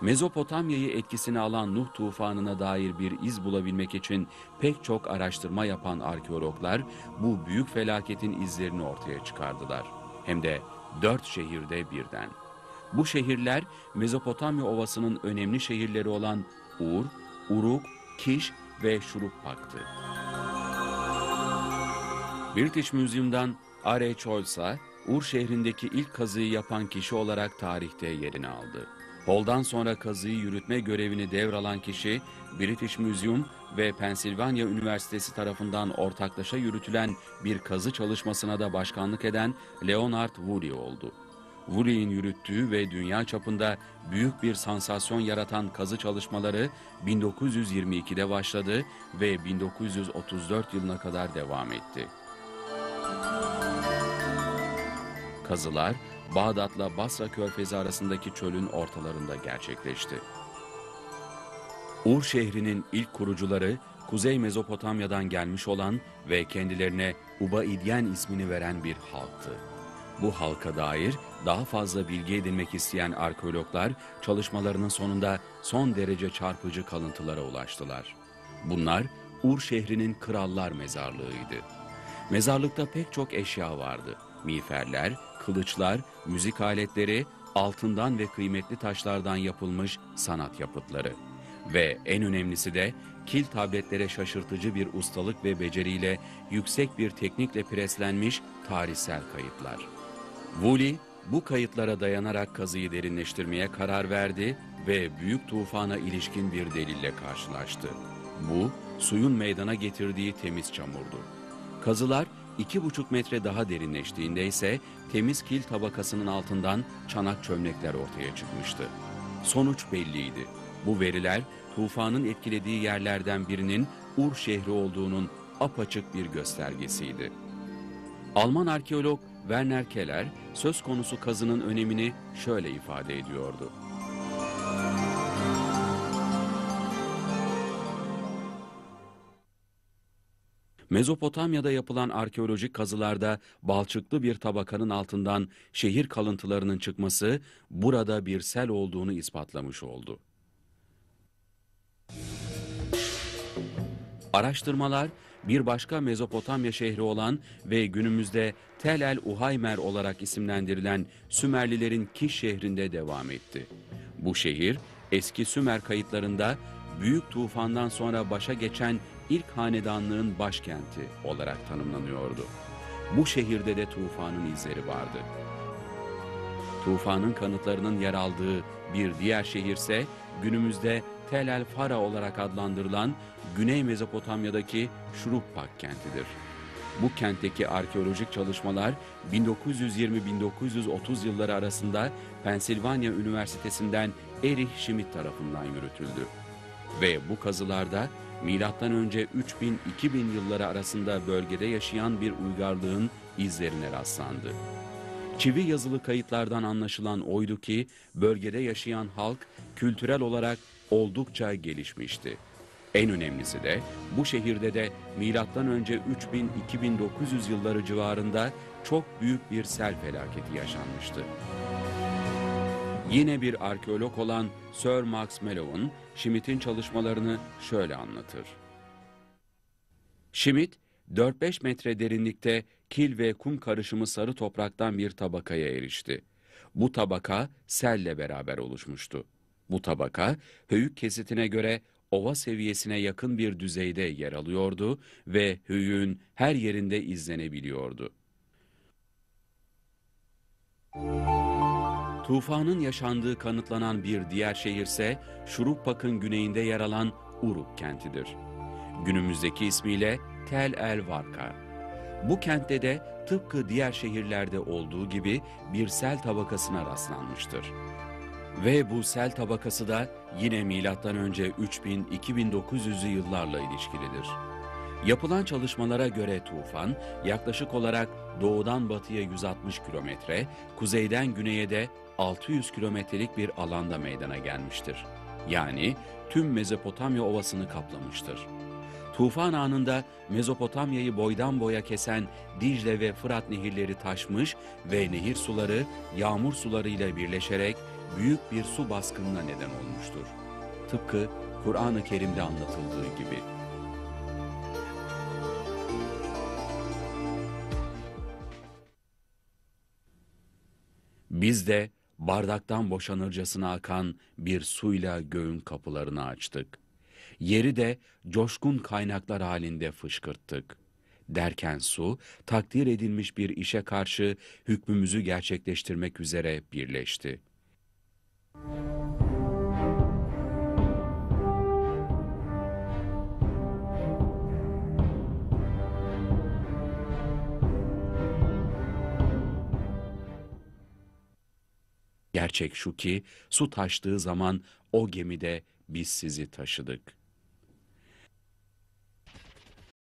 Mezopotamya'yı etkisine alan Nuh tufanına dair bir iz bulabilmek için pek çok araştırma yapan arkeologlar bu büyük felaketin izlerini ortaya çıkardılar. Hem de dört şehirde birden. Bu şehirler Mezopotamya Ovası'nın önemli şehirleri olan Ur, Uruk, Kiş ve Şuruppak'tı. British Museum'dan R.H. Hols'a Ur şehrindeki ilk kazıyı yapan kişi olarak tarihte yerini aldı. Hol'dan sonra kazıyı yürütme görevini devralan kişi, British Museum ve Pennsylvania Üniversitesi tarafından ortaklaşa yürütülen bir kazı çalışmasına da başkanlık eden Leonard Woolley oldu. Woolley'in yürüttüğü ve dünya çapında büyük bir sansasyon yaratan kazı çalışmaları 1922'de başladı ve 1934 yılına kadar devam etti. Kazılar Bağdat'la Basra körfezi arasındaki çölün ortalarında gerçekleşti. Ur şehrinin ilk kurucuları Kuzey Mezopotamya'dan gelmiş olan ve kendilerine Ubaidyen ismini veren bir halktı. Bu halka dair daha fazla bilgi edinmek isteyen arkeologlar çalışmalarının sonunda son derece çarpıcı kalıntılara ulaştılar. Bunlar Ur şehrinin krallar mezarlığıydı. Mezarlıkta pek çok eşya vardı. Miğferler, kılıçlar, müzik aletleri, altından ve kıymetli taşlardan yapılmış sanat yapıtları. Ve en önemlisi de kil tabletlere şaşırtıcı bir ustalık ve beceriyle yüksek bir teknikle preslenmiş tarihsel kayıtlar. Woolley bu kayıtlara dayanarak kazıyı derinleştirmeye karar verdi ve büyük tufana ilişkin bir delille karşılaştı. Bu suyun meydana getirdiği temiz çamurdu. Kazılar iki buçuk metre daha derinleştiğinde ise temiz kil tabakasının altından çanak çömlekler ortaya çıkmıştı. Sonuç belliydi. Bu veriler tufanın etkilediği yerlerden birinin Ur şehri olduğunun apaçık bir göstergesiydi. Alman arkeolog Werner Keller söz konusu kazının önemini şöyle ifade ediyordu. Mezopotamya'da yapılan arkeolojik kazılarda balçıklı bir tabakanın altından şehir kalıntılarının çıkması burada bir sel olduğunu ispatlamış oldu. Araştırmalar bir başka Mezopotamya şehri olan ve günümüzde Tel el Uhaymer olarak isimlendirilen Sümerlilerin Kiş şehrinde devam etti. Bu şehir eski Sümer kayıtlarında büyük tufandan sonra başa geçen ilk hanedanlığın başkenti olarak tanımlanıyordu. Bu şehirde de tufanın izleri vardı. Tufanın kanıtlarının yer aldığı bir diğer şehirse günümüzde Tel el Fara olarak adlandırılan Güney Mezopotamya'daki Şuruppak kentidir. Bu kentteki arkeolojik çalışmalar 1920-1930 yılları arasında Pensilvanya Üniversitesi'nden Erich Schmidt tarafından yürütüldü. Ve bu kazılarda milattan önce 3000-2000 yılları arasında bölgede yaşayan bir uygarlığın izlerine rastlandı. Çivi yazılı kayıtlardan anlaşılan oydu ki bölgede yaşayan halk kültürel olarak oldukça gelişmişti. En önemlisi de bu şehirde de milattan önce 3000-2900 yılları civarında çok büyük bir sel felaketi yaşanmıştı. Yine bir arkeolog olan Sir Max Mallowan, Schmidt'in çalışmalarını şöyle anlatır. Schmidt, 4-5 metre derinlikte kil ve kum karışımı sarı topraktan bir tabakaya erişti. Bu tabaka selle beraber oluşmuştu. Bu tabaka höyük kesitine göre ova seviyesine yakın bir düzeyde yer alıyordu ve höyüğün her yerinde izlenebiliyordu. Tufanın yaşandığı kanıtlanan bir diğer şehirse Şuruppak'ın güneyinde yer alan Uruk kentidir. Günümüzdeki ismiyle Tel El Varka. Bu kentte de tıpkı diğer şehirlerde olduğu gibi bir sel tabakasına rastlanmıştır. Ve bu sel tabakası da yine milattan önce 3000-2900'lü yıllarla ilişkilidir. Yapılan çalışmalara göre tufan yaklaşık olarak doğudan batıya 160 kilometre, kuzeyden güneye de 600 kilometrelik bir alanda meydana gelmiştir. Yani tüm Mezopotamya ovasını kaplamıştır. Tufan anında Mezopotamya'yı boydan boya kesen Dicle ve Fırat nehirleri taşmış ve nehir suları yağmur suları ile birleşerek büyük bir su baskınına neden olmuştur. Tıpkı Kur'an-ı Kerim'de anlatıldığı gibi. Biz de bardaktan boşanırcasına akan bir suyla göğün kapılarını açtık. Yeri de coşkun kaynaklar halinde fışkırttık. Derken su, takdir edilmiş bir işe karşı hükmümüzü gerçekleştirmek üzere birleşti. Gerçek şu ki su taştığı zaman o gemide biz sizi taşıdık.